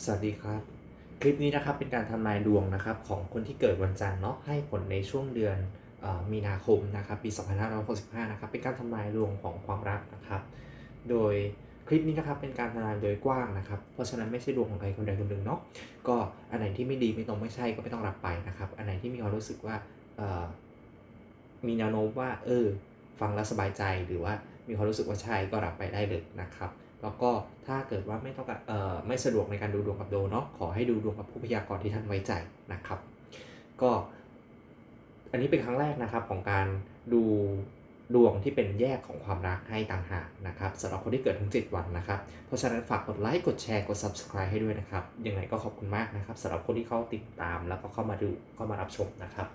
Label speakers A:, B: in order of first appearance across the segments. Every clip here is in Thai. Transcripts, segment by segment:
A: สวัสดีครับ คลิปนี้นะครับเป็นการทำนายดวงนะครับของคนที่เกิดวันจันทร์เนาะให้ผลในช่วงเดือนออมีนาคมนะครับปี 2565 นะครับเป็นการทำนายดวงของความรักนะครับ โดยคลิปนี้นะครับเป็นการทำนายโดยกว้างนะครับ เพราะฉะนั้นไม่ใช่ดวงของใครคนใดคนหนึ่งเนาะก็อันไหนที่ไม่ดีไม่ตรงไม่ใช่ก็ไม่ต้องรับไปนะครับ อันไหนที่มีความรู้สึกว่ามีแนวโน้มว่าเออฟังแล้วสบายใจหรือว่ามีความรู้สึกว่าใช่ก็รับไปได้เลยนะครับ แล้วก็ถ้าเกิดว่าไม่ต้องการเอ่อไม่สะดวกในการดูดวงกับโดเนาะขอให้ดูดวงกับผู้พยากรณ์ที่ท่านไว้ใจนะครับ ก็ อันนี้เป็นครั้งแรกนะครับของการดูดวงที่เป็นแยกของความรักให้ต่างหากนะครับสำหรับคนที่เกิดทั้ง7 วันนะครับ เพราะฉะนั้นฝากกดไลค์กดแชร์กด subscribe ให้ด้วยนะครับ ยังไงก็ขอบคุณมากนะครับสำหรับคนที่เข้าติดตามแล้วก็เข้ามาดูเข้ามารับชมนะครับ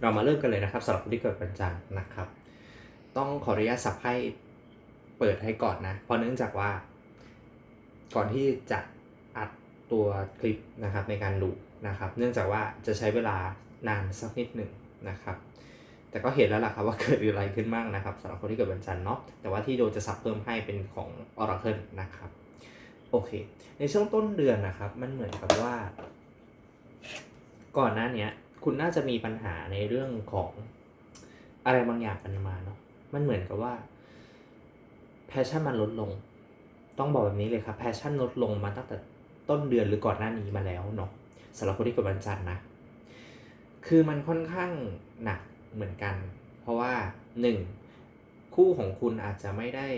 A: เรามาเริ่มกันเลยนะครับสำหรับคนที่เกิดวันจันทร์นะครับ ต้องขออนุญาตสับให้ เปิดให้ก่อนนะ เพราะเนื่องจากว่า ก่อนที่จะอัดตัวคลิปนะครับในการดูนะครับ เนื่องจากว่าจะใช้เวลานานสักนิดหนึ่งนะครับ แต่ก็เห็นแล้วล่ะครับว่าเกิดอะไรขึ้นบ้างนะครับสำหรับคนที่เกิดวันจันทร์เนาะ แต่ว่าที่โดจะสับเพิ่มให้เป็นของ Oracle นะครับ โอเค ในช่วงต้นเดือนนะครับ มันเหมือนกับว่า ก่อนหน้านี้คุณน่าจะมีปัญหาในเรื่องของอะไรบางอย่างกันมาเนาะ มันเหมือนกับว่า แพชชั่นมันลดลง ต้องบอกแบบนี้เลยครับแพชชั่นลดลงมาตั้งแต่ต้นเดือนหรือก่อนหน้านี้มาแล้วเนาะสำหรับคนที่เกิดวันจันทร์นะ คือมันค่อนข้างหนักเหมือนกัน เพราะว่าหนึ่งคู่ของคุณอาจจะไม่ได้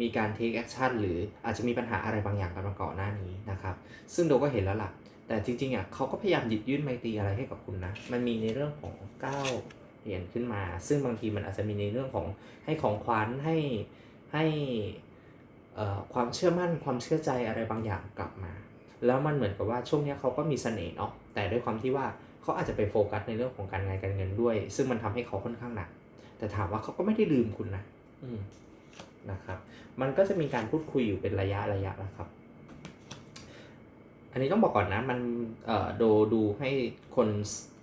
A: มีการ take action หรืออาจจะมีปัญหาอะไรบางอย่างกันมาก่อนหน้านี้นะครับ ซึ่งโดก็เห็นแล้วล่ะ แต่จริงๆอะเขาก็พยายามหยิบยื่นไมตรีอะไรให้กับคุณนะ มันมีในเรื่องของก้าวเหรียญขึ้นมา ซึ่งบางทีมันอาจจะมีในเรื่องของให้ของขวัญให้ ให้ความเชื่อมั่นความเชื่อใจอะไรบางอย่างกลับมา แล้วมันเหมือนกับว่าช่วงนี้เขาก็มีเสน่ห์เนาะแต่ด้วยความที่ว่าเขาอาจจะไปโฟกัสในเรื่องของการงานการเงินด้วย ซึ่งมันทำให้เขาค่อนข้างหนัก แต่ถามว่าเขาก็ไม่ได้ลืมคุณนะอืนะครับ มันก็จะมีการพูดคุยอยู่เป็นระยะระยะนะครับ อันนี้ต้องบอกก่อนนะ มันเอ่อดูดูให้คน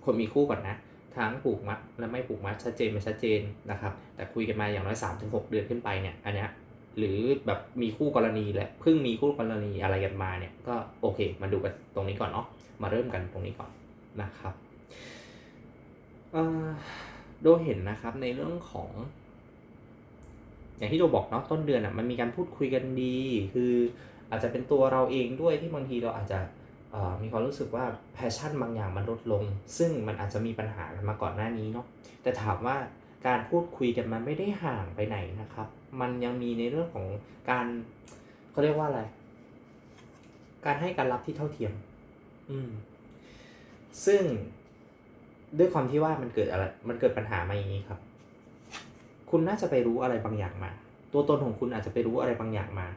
A: คนมีคู่ก่อนนะ ทั้งผูกมัดและไม่ผูกมัดชัดเจนไม่ชัดเจนนะครับ แต่คุยกันมาอย่างน้อย3-6ถึงเดือนขึ้นไปเนี่ยอันเนี้ยหรือแบบมีคู่กรณีและเพิ่งมีคู่กรณีอะไรกันมาเนี่ยก็โอเค มาดูกันตรงนี้ก่อนเนาะมาเริ่มกันตรงนี้ก่อนนะครับโดเห็นนะครับในเรื่องของ อย่างที่โดบอกเนาะต้นเดือนอะมันมีการพูดคุยกันดี คืออาจจะเป็นตัวเราเองด้วยที่บางทีเราอาจจะ มีความรู้สึกว่าแพชชั่นบางอย่างมันลดลง ซึ่งมันอาจจะมีปัญหามาก่อนหน้านี้เนาะแต่ถามว่าการพูดคุยกันมันไม่ได้ห่างไปไหนนะครับ มันยังมีในเรื่องของการเขาเรียกว่าอะไร การให้การรับที่เท่าเทียม อืม ซึ่งด้วยความที่ว่ามันเกิดอะไร มันเกิดปัญหามาอย่างนี้ครับ คุณน่าจะไปรู้อะไรบางอย่างมา ตัวตนของคุณอาจจะไปรู้อะไรบางอย่างมา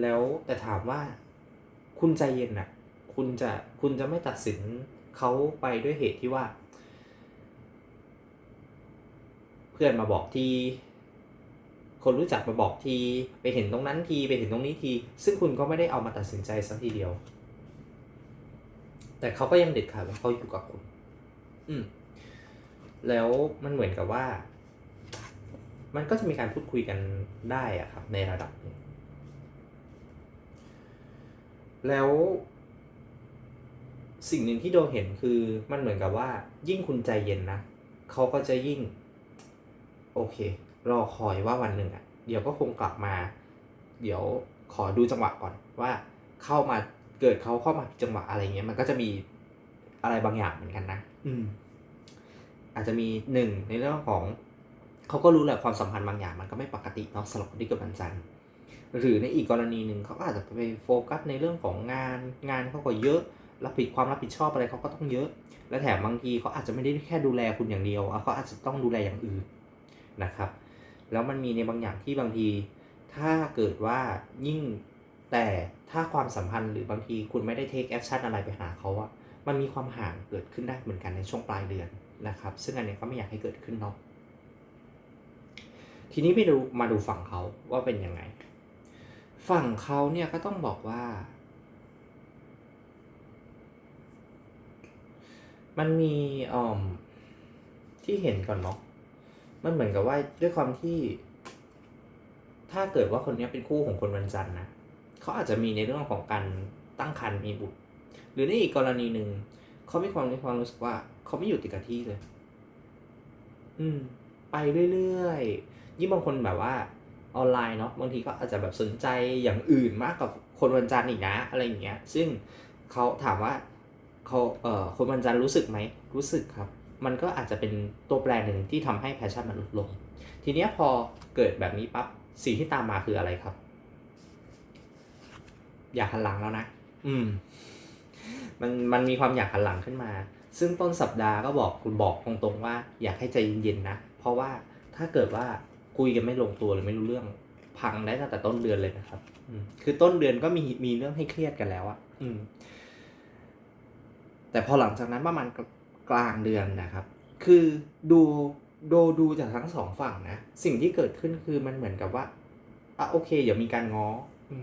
A: แล้วแต่ถามว่าคุณใจเย็นน่ะ คุณจะคุณจะไม่ตัดสินเขาไปด้วยเหตุที่ว่า เพื่อนมาบอกที คนรู้จักมาบอกที ไปเห็นตรงนั้นทีไปเห็นตรงนี้ที ซึ่งคุณก็ไม่ได้เอามาตัดสินใจสักทีเดียว แต่เขาก็ยังเด็ดขาดว่าเขาอยู่กับคุณ อืม แล้วมันเหมือนกับว่า มันก็จะมีการพูดคุยกันได้อะครับ ในระดับนึงแล้ว สิ่งหนึ่งที่โดเห็นคือมันเหมือนกับว่า ยิ่งคุณใจเย็นนะเขาก็จะยิ่ง โอเค รอคอยว่าวันหนึ่งอะ เดี๋ยวก็คงกลับมา เดี๋ยวขอดูจังหวะก่อนว่าเข้ามาเกิดเขาเข้ามาจังหวะอะไรเงี้ย มันก็จะมีอะไรบางอย่างเหมือนกันนะอืม อาจจะมีหนึ่งในเรื่องของเขาก็รู้แหละความสัมพันธ์บางอย่างมันก็ไม่ปกติเนาะสำหรับคนที่เกิดวันจันทร์หรือในอีกกรณีหนึ่งเขาก็อาจจะไปโฟกัสในเรื่องของงาน งานเขาก็เยอะ รับผิดความรับผิดชอบอะไรเขาก็ต้องเยอะ และแถมบางทีเขาอาจจะไม่ได้แค่ดูแลคุณอย่างเดียวเขาอาจจะต้องดูแลอย่างอื่นนะครับ แล้วมันมีในบางอย่างที่บางที ถ้าเกิดว่ายิ่งแต่ถ้าความสัมพันธ์หรือบางทีคุณไม่ได้เทคแอคชั่นอะไรไปหาเขาอะมันมีความห่างเกิดขึ้นได้เหมือนกันในช่วงปลายเดือนนะครับ ซึ่งอันนี้ก็ไม่อยากให้เกิดขึ้นเนาะทีนี้ไปดูมาดูฝั่งเขาว่าเป็นยังไง ฝั่งเขาเนี่ยก็ต้องบอกว่า มันมีอ่อมที่เห็นก่อนเนาะมันเหมือนกับว่าด้วยความที่ ถ้าเกิดว่าคนนี้เป็นคู่ของคนวันจันทร์นะเขาอาจจะมีในเรื่องของการตั้งครรภ์มีบุตร หรือในอีกกรณีหนึ่งเขามีความมีความรู้สึกว่า เขาไม่อยู่ติดกับที่เลย อืม ไปเรื่อยๆยิ่งบางคนแบบว่าออนไลน์เนาะบางทีก็อาจจะแบบสนใจอย่างอื่นมากกว่าคนวันจันทร์อีกนะ อะไรอย่างเงี้ย ซึ่งเขาถามว่า เขาเอ่อคนวันจันทร์รู้สึกไหมรู้สึกครับ มันก็อาจจะเป็นตัวแปรหนึ่งที่ทำให้แพชชั่นมันลดลง ทีเนี้ยพอเกิดแบบนี้ปั๊บสิ่งที่ตามมาคืออะไรครับ อยากหันหลังแล้วนะ อืม มันมันมีความอยากหันหลังขึ้นมา ซึ่งต้นสัปดาห์ก็บอกคุณบอกตรงๆว่า อยากให้ใจเย็นๆนะเพราะว่าถ้าเกิดว่าคุยกันไม่ลงตัวหรือไม่รู้เรื่องพังได้ตั้งแต่ต้นเดือนเลยนะครับ อืมคือต้นเดือนก็มีมีเรื่องให้เครียดกันแล้วอะอืม แต่พอหลังจากนั้นประมาณกลางเดือนนะครับ คือดูดูดูจากทั้งสองฝั่งนะ สิ่งที่เกิดขึ้นคือมันเหมือนกับว่าอะโอเค เดี๋ยวมีการง้ออื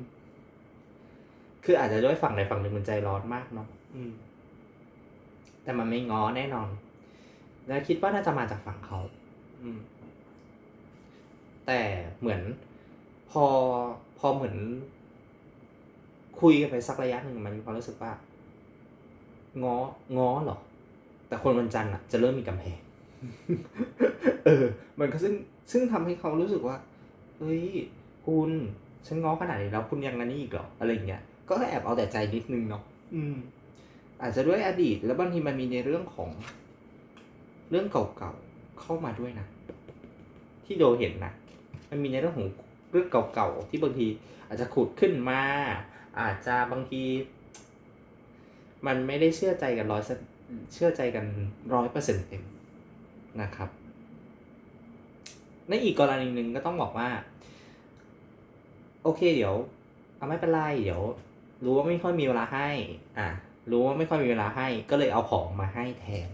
A: คืออาจจะด้วยฝั่งใดฝั่งหนึ่งมันใจร้อนมากเนาะอืมแต่มันไม่ง้อแน่นอน แล้วคิดว่าน่าจะมาจากฝั่งเขา อืม แต่เหมือนพอพอเหมือน คุยกันไปสักระยะหนึ่งมันมีความรู้สึกว่า ง้อง้อเหรอ แต่คนวันจันทร์อะ จะเริ่มมีกำแพง เออ มันก็ซึ่งซึ่งทำให้เขารู้สึกว่า เฮ้ย คุณฉันง้อขนาดนี้แล้วคุณยังนั่นนี่อีกเหรอ อะไรอย่างเงี้ย ก็แอบเอาแต่ใจนิดนึงเนาะ อืม อาจจะด้วยอดีต แล้วบางทีมันมีในเรื่องของ เรื่องเก่าๆเข้ามาด้วยนะ ที่โดเห็นนะ มันมีในเรื่องของเรื่องเก่าๆที่บางที อาจจะขุดขึ้นมา อาจจะบางที มันไม่ได้เชื่อใจกันร้อยเชื่อใจกันร้อยเปอร์เซ็นต์เต็มนะครับ ในอีกกรณีหนึ่งก็ต้องบอกว่า โอเคเดี๋ยวเอาไม่เป็นไรเดี๋ยว รู้ว่าไม่ค่อยมีเวลาให้ อะรู้ว่าไม่ค่อยมีเวลาให้ ก็เลยเอาของมาให้แทน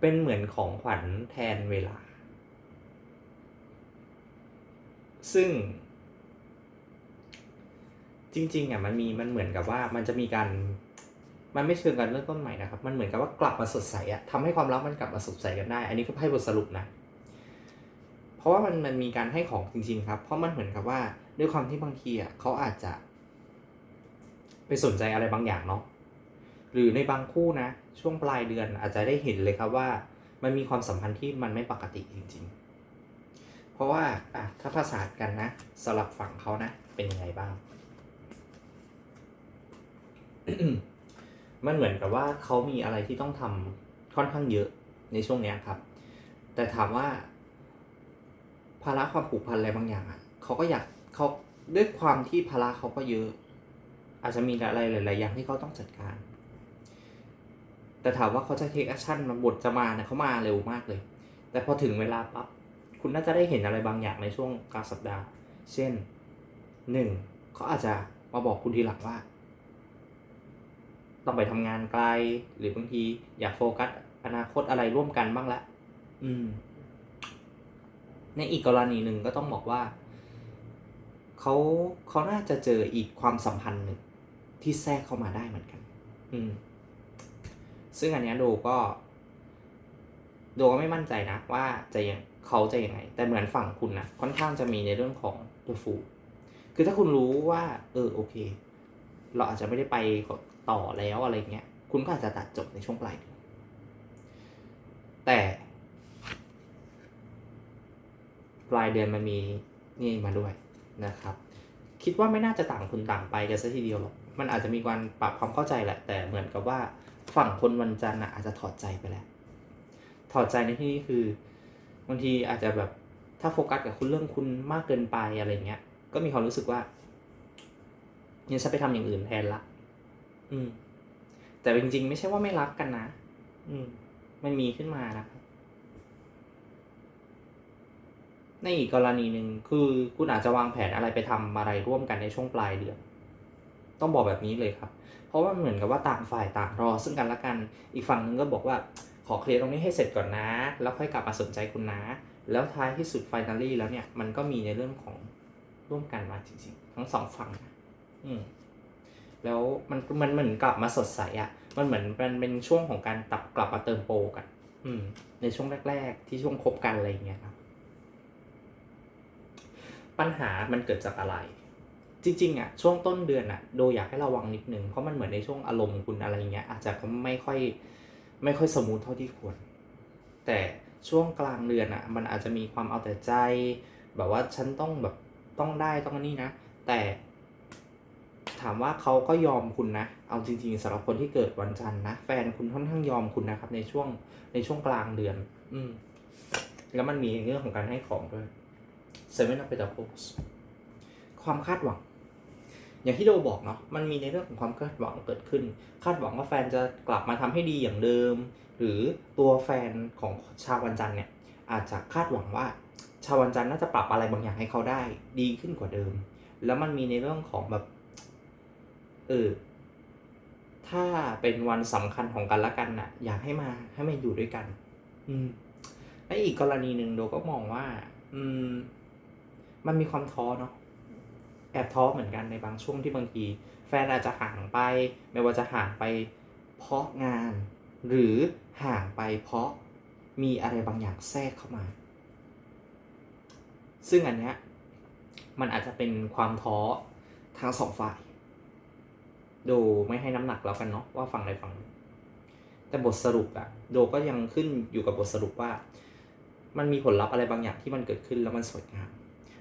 A: เป็นเหมือนของขวัญแทนเวลา ซึ่ง จริง ๆอะมันมีมันเหมือนกับว่ามันจะมีการ มันไม่เชิงกันเริ่มต้นใหม่นะครับ มันเหมือนกับว่ากลับมาสดใสอะทำให้ความรักมันกลับมาสดใสกันได้ อันนี้คือไพ่บทสรุปนะ เพราะว่ามันมันมีการให้ของจริง ๆ ครับ เพราะมันเหมือนกับว่าด้วยความที่บางทีอะเขาอาจจะ ไปสนใจอะไรบางอย่างเนาะ หรือในบางคู่นะ ช่วงปลายเดือนอาจจะได้เห็นเลยครับว่า มันมีความสัมพันธ์ที่มันไม่ปกติจริง ๆ เพราะว่าอะถ้าภาษากันนะสลับฝั่งเขานะ เป็นยังไงบ้าง มันเหมือนกับว่าเขามีอะไรที่ต้องทำค่อนข้างเยอะในช่วงเนี้ยครับ แต่ถามว่า ภาระความผูกพันอะไรบางอย่างอะเขาก็อยากเขาด้วยความที่ภาระเขาก็เยอะ อาจจะมีอะไรหลาย ๆ อย่างที่เขาต้องจัดการ แต่ถามว่าเขาจะเทคแอคชั่นมาบทจะมาเนี่ยเขามาเร็วมากเลย แต่พอถึงเวลาปั๊บคุณน่าจะได้เห็นอะไรบางอย่างในช่วงกลางสัปดาห์ เช่นหนึ่งเขาอาจจะมาบอกคุณทีหลังว่า ต้องไปทำงานไกล หรือบางทีอยากโฟกัสอนาคตอะไรร่วมกันบ้างละ อืม ในอีกกรณีหนึ่งก็ต้องบอกว่าเขาเขาน่าจะเจออีกความสัมพันธ์หนึ่งที่แทรกเข้ามาได้เหมือนกัน อืม ซึ่งอันเนี้ยโดก็ โดก็ไม่มั่นใจนะ ว่าจะยังเขาจะยังไง แต่เหมือนฝั่งคุณนะค่อนข้างจะมีในเรื่องของตัวฟูคือถ้าคุณรู้ว่า เออโอเค เราอาจจะไม่ได้ไป ต่อแล้วอะไรเงี้ย คุณก็อาจจะตัดจบในช่วงปลายเดือนแต่ปลายเดือนมันมีนี่มาด้วยนะครับ คิดว่าไม่น่าจะต่างคนต่างไปกันซะทีเดียวหรอกมันอาจจะมีการปรับความเข้าใจแหละ แต่เหมือนกับว่าฝั่งคนวันจันทร์น่ะอาจจะถอดใจไปแล้ว ถอดใจในที่นี้คือบางทีอาจจะแบบถ้าโฟกัสกับคุณเรื่องคุณมากเกินไปอะไรเงี้ย ก็มีความรู้สึกว่าเนี่ยฉันไปทำอย่างอื่นแทนละ อืม แต่จริงๆ ไม่ใช่ว่าไม่รักกันนะ อืม มันมีขึ้นมานะครับ ในอีกกรณีหนึ่งคือคุณอาจจะวางแผนอะไรไปทำอะไรร่วมกันในช่วงปลายเดือน ต้องบอกแบบนี้เลยครับ เพราะว่ามันเหมือนกับว่าต่างฝ่ายต่างรอซึ่งกันและกัน อีกฝั่งหนึงก็บอกว่าขอเคลียร์ตรงนี้ให้เสร็จก่อนนะ แล้วค่อยกลับมาสนใจคุณนะ แล้วท้ายที่สุดไฟนอลี่แล้วเนี่ย มันก็มีในเรื่องของร่วมกันมาจริงๆ ทั้งสองฝั่งนะอืม แล้วมันมันเหมือนกลับมาสดใสอะ่ะ มันเหมือนมันเป็นช่วงของการตับกลับมาเติมโปรกันอืม ในช่วงแรก ๆ ที่ช่วงคบกันอะไรอย่างเงี้ยครับ ปัญหามันเกิดจากอะไร จริงๆอะ ช่วงต้นเดือนอะ โดอยากให้ระวังนิดนึง เพราะมันเหมือนในช่วงอารมณ์คุณอะไรเงี้ย อาจจะไม่ค่อย ไม่ค่อยสมูทเท่าที่ควร แต่ช่วงกลางเดือนอะ มันอาจจะมีความเอาแต่ใจ แบบว่าฉันต้องแบบต้องได้ต้องนี่นะ แต่ามว่าเขาก็ยอมคุณนะ เอาจริง ๆสำหรับคนที่เกิดวันจันทร์นะ แฟนคุณค่อนข้างยอมคุณนะครับ ในช่วงในช่วงกลางเดือน อืม แล้วมันมีเรื่องของการให้ของด้วย Seven of Pentacles ความคาดหวัง อย่างที่โดบอกเนาะมันมีในเรื่องของความคาดหวังเกิดขึ้น คาดหวังว่าแฟนจะกลับมาทำให้ดีอย่างเดิม หรือตัวแฟนของชาววันจันทร์เนี่ย อาจจะคาดหวังว่าชาววันจันทร์น่าจะปรับอะไรบางอย่างให้เขาได้ ดีขึ้นกว่าเดิม แล้วมันมีในเรื่องของแบบ เออ ถ้าเป็นวันสำคัญของกันและกันน่ะ อยากให้มาให้มาอยู่ด้วยกัน อืมและอีกกรณีหนึ่งโดก็มองว่า อืม มันมีความท้อเนาะแอบท้อเหมือนกันในบางช่วงที่บางที แฟนอาจจะห่างไป ไม่ว่าจะห่างไปเพราะงาน หรือห่างไปเพราะมีอะไรบางอย่างแทรกเข้ามา ซึ่งอันเนี้ยมันอาจจะเป็นความท้อทั้งสองฝ่าย ดไม่ให้น้ำหนักแล้วกันเนาะว่าฝั่งใดฝั่งแต่บทสรุปอะโดก็ยังขึ้นอยู่กับบทสรุปว่า มันมีผลลัพธ์อะไรบางอย่างที่มันเกิดขึ้นแล้วมันสวยงาม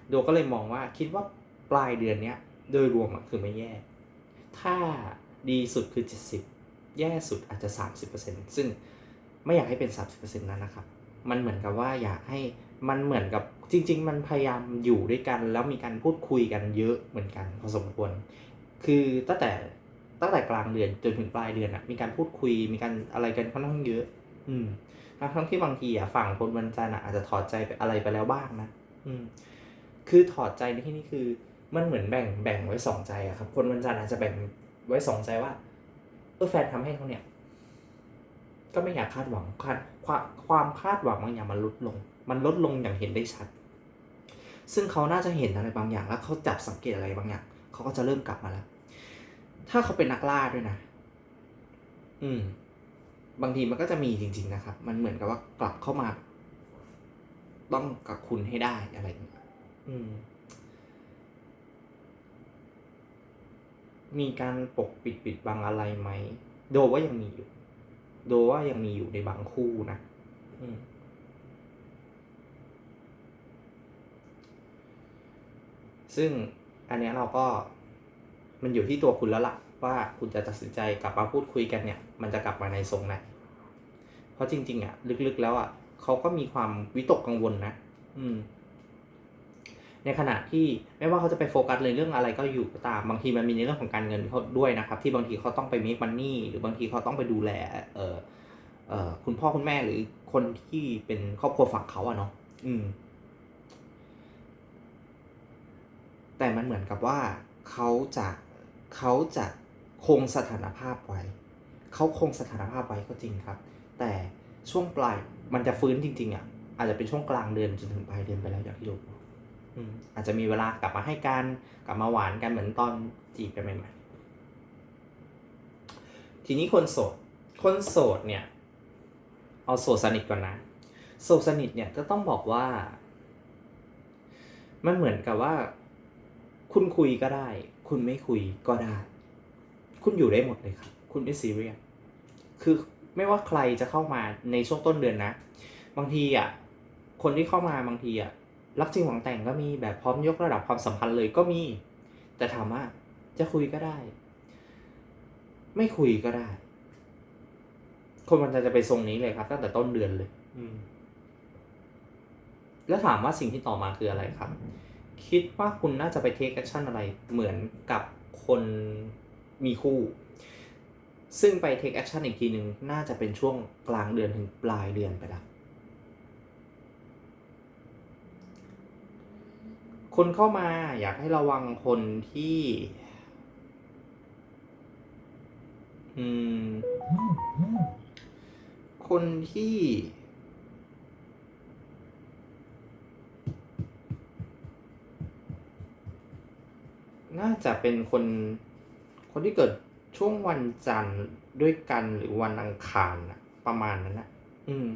A: โดก็เลยมองว่าคิดว่าปลายเดือนเนี้ยโดยรวมอะคือไม่แย่ ถ้าดีสุดคือ 70 แย่สุดอาจจะ 30%ซึ่งไม่อยากให้เป็น 30%นั้นนะครับ มันเหมือนกับว่าอยากให้มันเหมือนกับจริง ๆ มันพยายามอยู่ด้วยกัน แล้วมีการพูดคุยกันเยอะเหมือนกันพอสมควร คือตั้งแต่ ตั้งแต่กลางเดือนจนถึงปลายเดือนอะมีการพูดคุยมีการอะไรกันค่อนข้างเยอะ อืมทั้งที่บางทีอะฝั่งคนวันจันทร์อะอาจจะถอดใจไปอะไรไปแล้วบ้างนะอืม คือถอดใจในที่นี้คือมันเหมือนแบ่งแบ่งไว้สองใจอะครับ คนวันจันทร์อาจจะแบ่งไว้สองใจว่าเออแฟนทำให้เขาเนี่ย ก็ไม่อยากคาดหวังคาดความความคาดหวังบางอย่างมันลดลง มันลดลงอย่างเห็นได้ชัด ซึ่งเขาน่าจะเห็นอะไรบางอย่างแล้วเขาจับสังเกตอะไรบางอย่างเขาก็จะเริ่มกลับมาแล้ว ถ้าเขาเป็นนักล่าด้วยนะ อืม บางทีมันก็จะมีจริง ๆ นะครับ มันเหมือนกับว่ากลับเข้ามา ต้องกับคุณให้ได้อะไรอย่างเงี้ยอืม มีการปกปิดปิดบังอะไรไหม โดว่ายังมีอยู่ โดว่ายังมีอยู่ในบางคู่นะ อืมซึ่งอันเนี้ยเราก็ มันอยู่ที่ตัวคุณแล้วล่ะ ว่าคุณจะตัดสินใจกลับมาพูดคุยกันเนี่ย มันจะกลับมาในทรงไหนเพราะจริง ๆอะ ลึกๆแล้วอะเขาก็มีความวิตกกังวลนะ อืม ในขณะที่ไม่ว่าเขาจะไปโฟกัสเลยเรื่องอะไรก็อยู่ตาม บางทีมันมีในเรื่องของการเงินเขาด้วยนะครับ ที่บางทีเขาต้องไปมีมันนี่หรือบางทีเขาต้องไปดูแล เออเออคุณพ่อคุณแม่หรือคนที่เป็นครอบครัวฝั่งเขาอะเนาะอืม แต่มันเหมือนกับว่าเขาจะ เขาจะคงสถานภาพไว้ เขาคงสถานภาพไว้ก็จริงครับ แต่ช่วงปลายมันจะฟื้นจริง ๆอะอาจจะเป็นช่วงกลางเดือนจนถึงปลายเดือนไปแล้วอย่างที่เราบอกอืมอาจจะมีเวลากลับมาให้กันกลับมาหวานกันเหมือนตอนจีบกันใหม่ๆ ทีนี้คนโสด คนโสดเนี่ย เอาโสดสนิทก่อนนะ โสดสนิทเนี่ยก็ต้องบอกว่า มันเหมือนกับว่า คุณคุยก็ได้ คุณไม่คุยก็ได้ คุณอยู่ได้หมดเลยครับ คุณไม่ซีเรียสคือไม่ว่าใครจะเข้ามาในช่วงต้นเดือนนะ บางทีอะคนที่เข้ามาบางทีอะรักจริงหวังแต่งก็มีแบบพร้อมยกระดับความสัมพันธ์เลยก็มี แต่ถามว่าจะคุยก็ได้ ไม่คุยก็ได้ คนมันจะไปทรงนี้เลยครับ ตั้งแต่ต้นเดือนเลย อืมแล้วถามว่าสิ่งที่ต่อมาคืออะไรครับ คิดว่าคุณน่าจะไปเทคแอคชั่นอะไรเหมือนกับคนมีคู่ ซึ่งไปเทคแอคชั่นอีกทีหนึ่งน่าจะเป็นช่วงกลางเดือนถึงปลายเดือนไปล้วคนเข้ามาอยากให้ระวังคนที่ อืม คนที่ น่าจะเป็นคน คนที่เกิดช่วงวันจันทร์ด้วยกันหรือวันอังคารนะประมาณนั้นนะอืม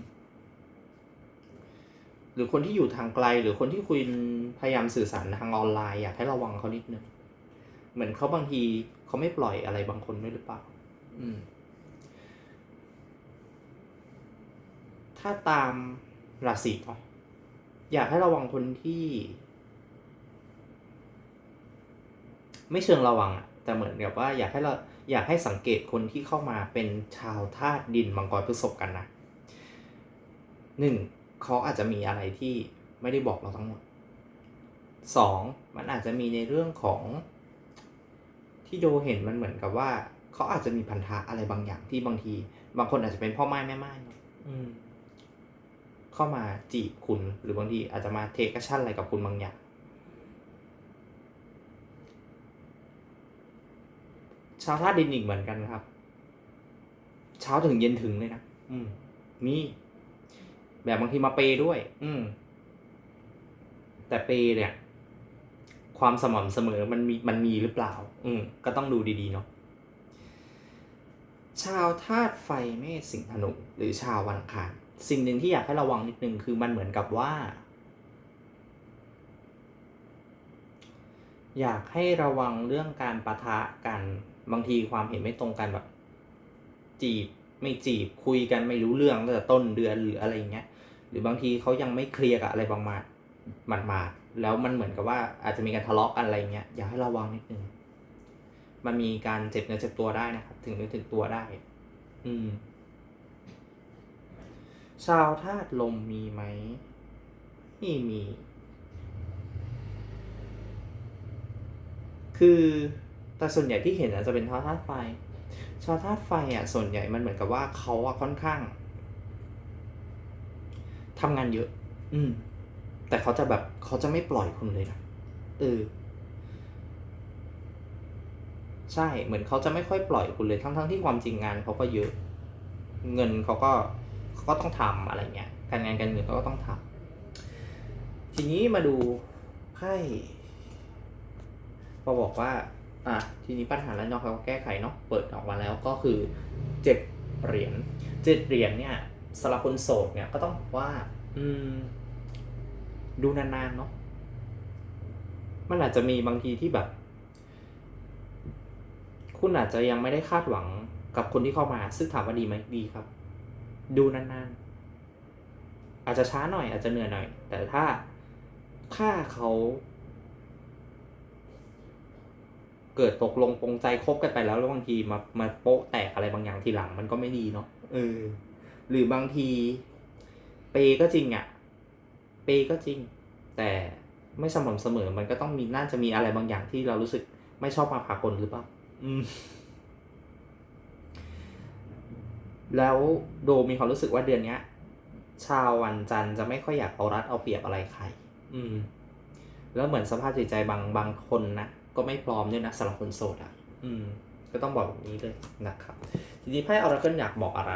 A: หรือคนที่อยู่ทางไกล หรือคนที่คุยพยายามสื่อสารทางออนไลน์อยากให้ระวังเขานิดนึงเหมือนเขาบางทีเขาไม่ปล่อยอะไรบางคนด้วยหรือเปล่า อืม ถ้าตามราศีเนาะอยากให้ระวังคนที่ ไม่เชิงระวังอะแต่เหมือนกับว่าอยากให้เราอยากให้สังเกตคนที่เข้ามาเป็นชาวธาตุดินมังกรพฤษภกันนะหนึ่งเขาอาจจะมีอะไรที่ไม่ได้บอกเราทั้งหมดสองมันอาจจะมีในเรื่องของ ที่โดเห็นมันเหมือนกับว่าเขาอาจจะมีพันธะอะไรบางอย่างที่บางที บางคนอาจจะเป็นพ่อไม้แม่ไม้เนอะอืมเข้ามาจีบคุณหรือบางทีอาจจะมาเทคชั่นอะไรกับคุณบางอย่าง ชาวธาตุดินอีกเหมือนกันครับ เช้าถึงเย็นถึงเลยนะอืม มี แบบบางทีมาเปย์ด้วย อืม แต่เปย์เนี่ย ความสม่ำเสมอมันมีมันมีหรือเปล่า อืม ก็ต้องดูดีๆเนาะชาวธาตุไฟเมษสิงธนูหรือชาววันอังคารสิ่งหนึ่งที่อยากให้ระวังนิดนึงคือมันเหมือนกับว่า อยากให้ระวังเรื่องการประทะกัน บางทีความเห็นไม่ตรงกันแบบ จีบไม่จีบคุยกันไม่รู้เรื่องตั้งแต่ต้นเดือนหรืออะไรอย่างเงี้ยหรือบางทีเขายังไม่เคลียร์กับอะไรบางมาหมันมาแล้วมันเหมือนกับว่าอาจจะมีการทะเลาะกันอะไรเงี้ยอยากให้ระวังนิดนึงมันมีการเจ็บเนื้อเจ็บตัวได้นะครับ ถึงเนื้อถึงตัวได้ อืม ชาวธาตุลมมีไหมไม่มี คือ แต่ส่วนใหญ่ที่เห็นอาจจะเป็นชาวธาตุไฟ ชาวธาตุไฟอะส่วนใหญ่มันเหมือนกับว่าเขาอะค่อนข้างทำงานเยอะ อืม แต่เขาจะแบบเขาจะไม่ปล่อยคุณเลยนะเออใช่เหมือนเขาจะไม่ค่อยปล่อยคุณเลยทั้งๆที่ความจริงงานเขาก็เยอะ เงินเขาก็เขาก็ต้องทำอะไรเงี้ยการงานการเงินเขาก็ต้องทำทีนี้มาดูไพ่พอบอกว่า อะทีนี้ปัญหาแล้วเนาะเขาแก้ไขเนาะเปิดออกมาแล้วก็คือเจ็ดเหรียญเจ็ดเหรียญเนี่ยสำหรับคนโสดเนี่ยก็ต้องบอกว่า อืม ดูนานๆเนาะมันอาจจะมีบางทีที่แบบ คุณอาจจะยังไม่ได้คาดหวังกับคนที่เข้ามา ซึ่งถามว่าดีไหมดีครับ ดูนานๆ อาจจะช้าหน่อยอาจจะเหนื่อยหน่อย แต่ถ้าถ้าเขา เกิดตกลงปรงใจคบกันไปแล้วแล้วบางทีมามาโป๊ะแตกอะไรบางอย่างทีหลังมันก็ไม่ดีเนาะเออ หรือบางที เปย์ก็จริงอะ่ะ เปย์ก็จริง แต่ไม่สม่ำเสมอมันก็ต้องมีน่าจะมีอะไรบางอย่างที่เรารู้สึกไม่ชอบมาพากลหรือเปล่าอืมแล้วโดมีความรู้สึกว่าเดือนเนี้ย ชาววันจันทร์จะไม่ค่อยอยากเอารัดเอาเปรียบอะไรใคร อืม แล้วเหมือนสภาพจิตใจบางบางคนนะ ก็ไม่พร้อมด้วยนะสำหรับคนโสดอะ อืม ก็ต้องบอกแบบนี้เลยนะครับ ทีนี้ไพ่ออราเคิลอยากบอกอะไร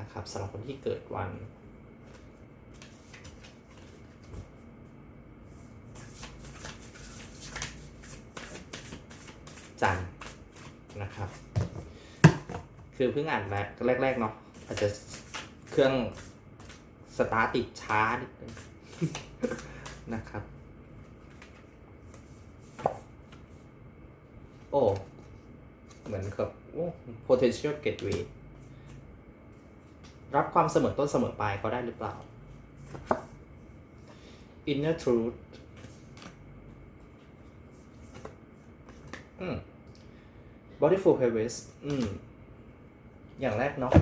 A: นะครับสำหรับคนที่เกิดวันจันนะครับ คือเพิ่งอ่านแรกแรกๆเนาะอาจจะเครื่องสตาร์ติดช้านิดนึงนะครับ โอ้ เหมือนกับโอ้ potential gateway รับความเสมอต้นเสมอปลายเขาได้หรือเปล่า inner truth อืม bodyful harvest อืม อย่างแรกเนาะ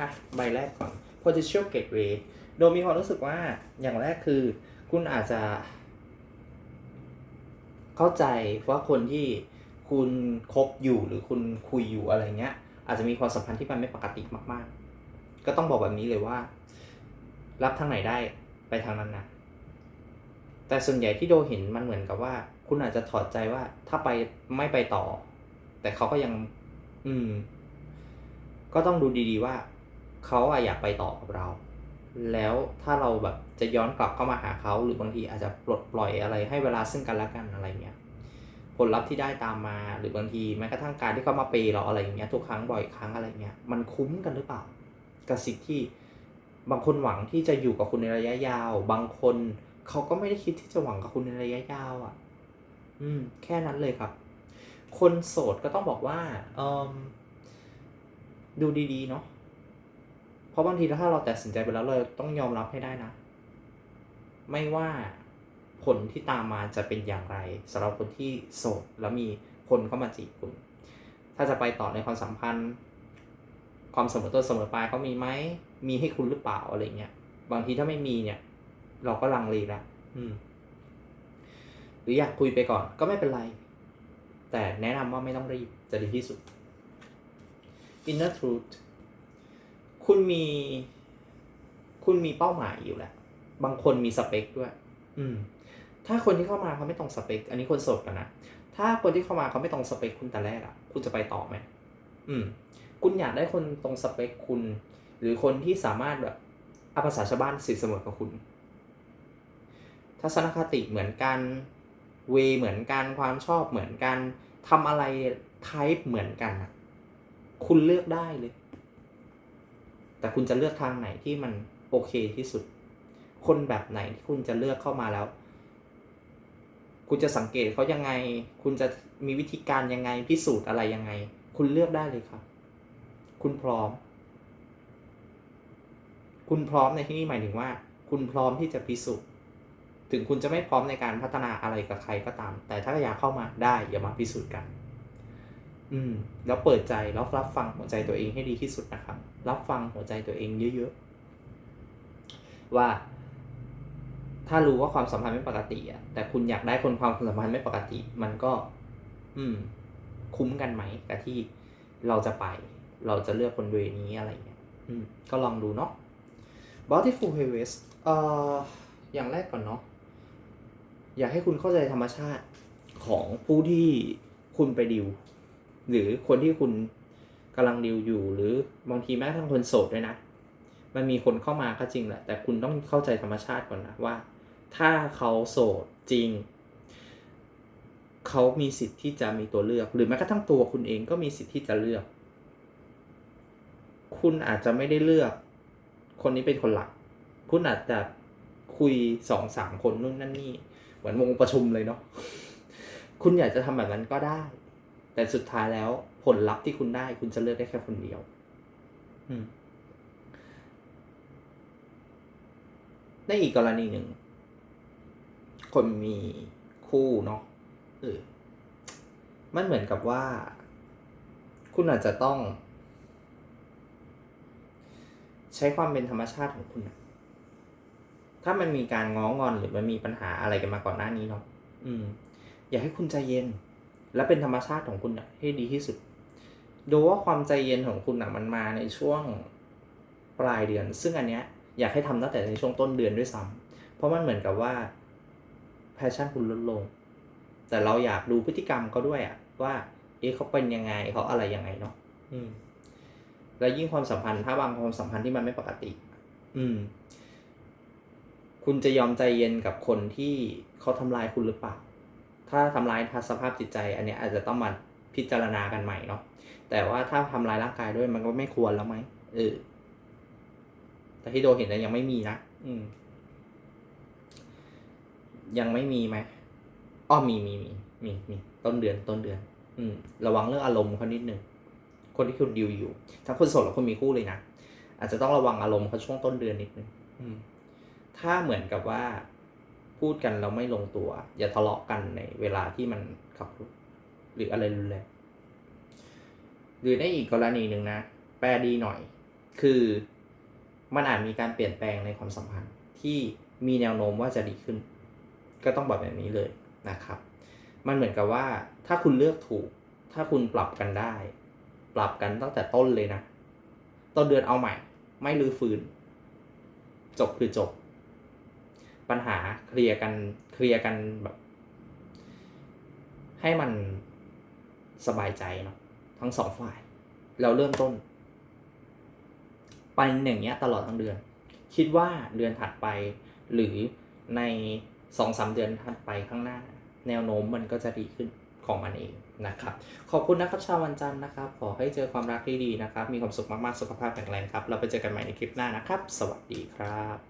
A: อะ ใบแรกก่อน potential gateway โดยมีความรู้สึกว่าอย่างแรกคือคุณอาจจะ เข้าใจว่าคนที่ คุณคบอยู่หรือคุณคุยอยู่อะไรเงี้ย อาจจะมีความสัมพันธ์ที่มันไม่ปกติมาก ๆ ก็ต้องบอกแบบนี้เลยว่า รับทางไหนได้ไปทางนั้นนะแต่ส่วนใหญ่ที่โดเห็นมันเหมือนกับว่า คุณอาจจะถอดใจว่าถ้าไปไม่ไปต่อ แต่เขาก็ยัง อืม ก็ต้องดูดีๆว่าเขาอะอยากไปต่อกับเรา แล้วถ้าเราแบบจะย้อนกลับเข้ามาหาเขาหรือบางทีอาจจะปลดปล่อยอะไรให้เวลาซึ่งกันและกันอะไรเงี้ย ผลลัพธ์ที่ได้ตามมา หรือบางทีแม้กระทั่งการที่เขามาเปย์เราอะไรอย่างเงี้ยทุกครั้งบ่อยครั้งอะไรเงี้ยมันคุ้มกันหรือเปล่า กับสิ่งที่บางคนหวังที่จะอยู่กับคุณในระยะยาว บางคนเขาก็ไม่ได้คิดที่จะหวังกับคุณในระยะยาวอะ อืม แค่นั้นเลยครับ คนโสดก็ต้องบอกว่าเอมดูดีๆเนาะเพราะบางทีถ้าเราตัดสินใจไปแล้วเราต้องยอมรับให้ได้นะ ไม่ว่า ผลที่ตามมาจะเป็นอย่างไรสำหรับคนที่โสดแล้วมีคนเข้ามาจีบคุณ ถ้าจะไปต่อในความสัมพันธ์ ความเสมอต้นเสมอปลายเขามีไหมมีให้คุณหรือเปล่าอะไรเงี้ยบางทีถ้าไม่มีเนี่ย เราก็ลังเลละอืม หรืออยากคุยไปก่อนก็ไม่เป็นไร แต่แนะนำว่าไม่ต้องรีบจะดีที่สุด inner truth คุณมี คุณมีเป้าหมายอยู่แหละ บางคนมีสเปคด้วย อืม ถ้าคนที่เข้ามาเขาไม่ตรงสเปค อันนี้คนโสดกันนะ ถ้าคนที่เข้ามาเขาไม่ตรงสเปคคุณแต่แรกอะคุณจะไปต่อไหมอืม คุณอยากได้คนตรงสเปคคุณ หรือคนที่สามารถแบบเอาภาษาชาวบ้านสิเสมอกับคุณ ทัศนคติเหมือนกัน เวเหมือนกัน ความชอบเหมือนกันทำอะไรไทป์เหมือนกันอะคุณเลือกได้เลย แต่คุณจะเลือกทางไหนที่มันโอเคที่สุด คนแบบไหนที่คุณจะเลือกเข้ามาแล้ว คุณจะสังเกตเขายังไง คุณจะมีวิธีการยังไงพิสูจน์อะไรยังไง คุณเลือกได้เลยครับ คุณพร้อม คุณพร้อมในที่นี้หมายถึงว่า คุณพร้อมที่จะพิสูจน์ ถึงคุณจะไม่พร้อมในการพัฒนาอะไรกับใครก็ตาม แต่ถ้าอยากเข้ามาได้ อย่ามาพิสูจน์กัน อืม แล้วเปิดใจแล้วรับฟังหัวใจตัวเองให้ดีที่สุดนะครับ รับฟังหัวใจตัวเองเยอะๆว่า ถ้ารู้ว่าความสัมพันธ์ไม่ปกติอะแต่คุณอยากได้คนความสัมพันธ์ไม่ปกติ มันก็ อืม คุ้มกันไหมกับที่เราจะไป เราจะเลือกคนเวนี้อะไรเงี้ยอืม ก็ลองดูเนาะ Beautiful Harvest เอ่ออย่างแรกก่อนเนาะอยากให้คุณเข้าใจธรรมชาติของผู้ที่คุณไปดิว หรือคนที่คุณกำลังดิวอยู่หรือบางทีแม้กระทั่งคนโสดด้วยนะมันมีคนเข้ามาก็จริงแหละ แต่คุณต้องเข้าใจธรรมชาติก่อนนะว่า ถ้าเขาโสดจริง เขามีสิทธิ์ที่จะมีตัวเลือก หรือแม้กระทั่งตัวคุณเองก็มีสิทธิ์ที่จะเลือก คุณอาจจะไม่ได้เลือก คนนี้เป็นคนหลัก คุณอาจจะคุยสองสามคนนู่นนั่นนี่ เหมือนวงประชุมเลยเนาะ คุณอยากจะทำแบบนั้นก็ได้ แต่สุดท้ายแล้วผลลัพธ์ที่คุณได้ คุณจะเลือกได้แค่คนเดียว อืมในอีกกรณีหนึ่ง คนมีคู่เนาะเออมันเหมือนกับว่า คุณอาจจะต้อง ใช้ความเป็นธรรมชาติของคุณถ้ามันมีการง้องอนหรือมันมีปัญหาอะไรกันมาก่อนหน้านี้เนาะอืม อยากให้คุณใจเย็น และเป็นธรรมชาติของคุณอะให้ดีที่สุด ดูว่าความใจเย็นของคุณอะมันมาในช่วงปลายเดือน ซึ่งอันเนี้ยอยากให้ทำตั้งแต่ในช่วงต้นเดือนด้วยซ้ำเพราะมันเหมือนกับว่า แพชชั่นคุณลดลง แต่เราอยากดูพฤติกรรมเขาด้วยอะว่า เอ๊ะเขาเป็นยังไงเขาอะไรยังไงเนาะอืม แล้วยิ่งความสัมพันธ์ถ้าบางความสัมพันธ์ที่มันไม่ปกติ อืม คุณจะยอมใจเย็นกับคนที่เขาทำลายคุณหรือเปล่า ถ้าทำร้ายสภาพจิตใจ อันเนี้ยอาจจะต้องมาพิจารณากันใหม่เนาะแต่ว่าถ้าทำร้ายร่างกายด้วยมันก็ไม่ควรแล้วไหมเออแต่ที่โดเห็นนะยังไม่มีนะอืม ยังไม่มีไหมอ้อมีมีมีมีมีต้นเดือนต้นเดือน อืม ระวังเรื่องอารมณ์เขานิดนึงคนที่คุณดิวอยู่ทั้งคนโสดและคนมีคู่เลยนะอาจจะต้องระวังอารมณ์เขาช่วงต้นเดือนนิดนึงอืมถ้าเหมือนกับว่าพูดกันเราไม่ลงตัว อย่าทะเลาะกันในเวลาที่มันขับรถหรืออะไรรุนแรงหรือในอีกกรณีหนึ่งนะ แปลดีหน่อย คือมันอาจมีการเปลี่ยนแปลงในความสัมพันธ์ที่มีแนวโน้มว่าจะดีขึ้น ก็ต้องบอกแบบนี้เลยนะครับ มันเหมือนกับว่าถ้าคุณเลือกถูก ถ้าคุณปรับกันได้ ปรับกันตั้งแต่ต้นเลยนะต้นเดือนเอาใหม่ ไม่ลื้อฟื้น จบคือจบ ปัญหาเคลียร์กันเคลียร์กันแบบให้มันสบายใจเนาะทั้งสองฝ่าย เราเริ่มต้น ไปอย่างเงี้ยตลอดทั้งเดือน คิดว่าเดือนถัดไป หรือใน สองสามเดือนถัดไปข้างหน้า แนวโน้มมันก็จะดีขึ้นของมันเองนะครับ ขอบคุณนะครับชาววันจันทร์นะครับ ขอให้เจอความรักที่ดีนะครับ มีความสุขมากๆ สุขภาพแข็งแรงครับ เราไปเจอกันใหม่ในคลิปหน้านะครับ สวัสดีครับ